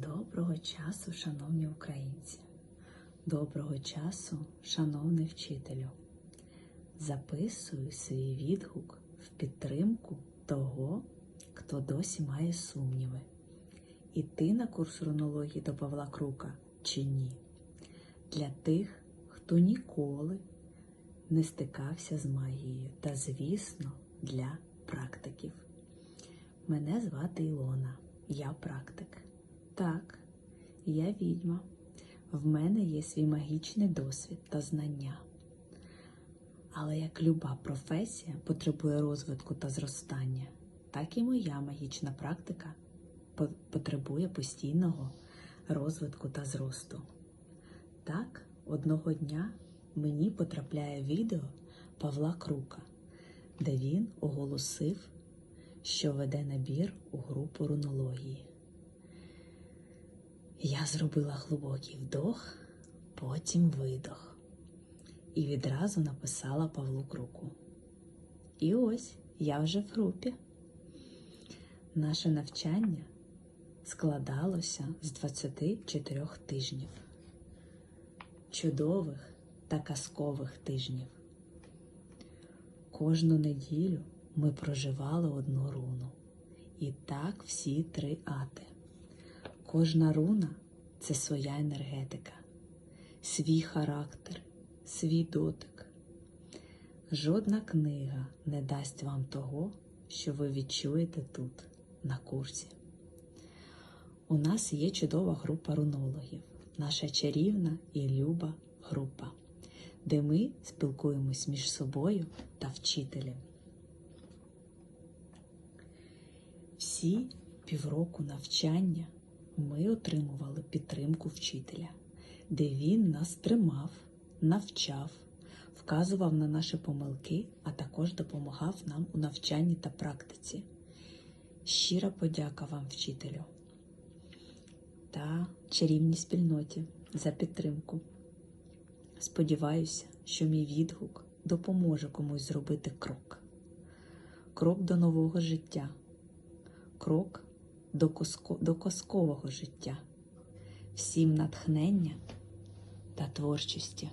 Доброго часу, шановні українці! Доброго часу, шановний вчителю! Записую свій відгук в підтримку того, хто досі має сумніви. Іти на курс рунології до Павла Крука чи ні? Для тих, хто ніколи не стикався з магією, та, звісно, для практиків. Мене звати Ілона, я практик. Так, я відьма. В мене є свій магічний досвід та знання. Але як люба професія потребує розвитку та зростання, так і моя магічна практика потребує постійного розвитку та зросту. Так, одного дня мені потрапляє відео Павла Крука, де він оголосив, що веде набір у групу рунології. Я зробила глибокий вдох, потім видох. І відразу написала Павлу Круку. І ось я вже в групі. Наше навчання складалося з 24 тижнів. Чудових та казкових тижнів. Кожну неділю ми проживали одну руну. І так всі три ати. Кожна руна це своя енергетика, свій характер, свій дотик. Жодна книга не дасть вам того, що ви відчуєте тут, на курсі. У нас є чудова група рунологів, наша чарівна і люба група, де ми спілкуємось між собою та вчителем. Всі півроку навчання ми отримували підтримку вчителя, де він нас тримав, навчав, вказував на наші помилки, а також допомагав нам у навчанні та практиці. Щира подяка вам, вчителю та чарівній спільноті за підтримку. Сподіваюся, що мій відгук допоможе комусь зробити крок. Крок до нового життя, крок до, коско, до казкового життя. Всім натхнення та творчості.